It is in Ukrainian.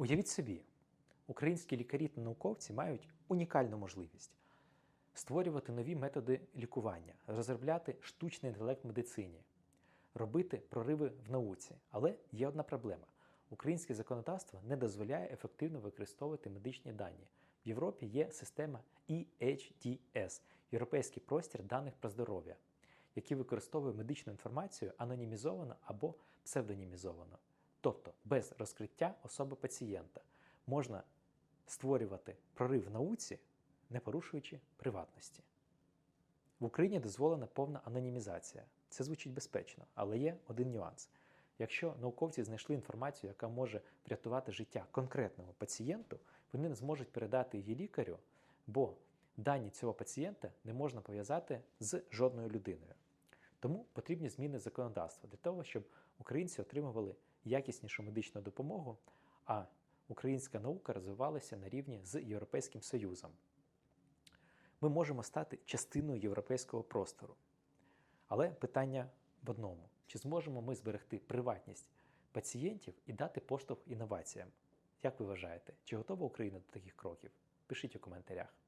Уявіть собі, українські лікарі та науковці мають унікальну можливість створювати нові методи лікування, розробляти штучний інтелект в медицині, робити прориви в науці. Але є одна проблема: українське законодавство не дозволяє ефективно використовувати медичні дані. В Європі є система EHDS – Європейський простір даних про здоров'я, який використовує медичну інформацію анонімізовано або псевдонімізовано, тобто без розкриття особи пацієнта можна створювати прорив в науці, не порушуючи приватності. В Україні дозволена повна анонімізація. Це звучить безпечно, але є один нюанс. Якщо науковці знайшли інформацію, яка може врятувати життя конкретному пацієнту, вони не зможуть передати її лікарю, бо дані цього пацієнта не можна пов'язати з жодною людиною. Тому потрібні зміни законодавства для того, щоб українці отримували якіснішу медичну допомогу, а українська наука розвивалася на рівні з Європейським Союзом. Ми можемо стати частиною європейського простору. Але питання в одному: чи зможемо ми зберегти приватність пацієнтів і дати поштовх інноваціям? Як ви вважаєте, чи готова Україна до таких кроків? Пишіть у коментарях.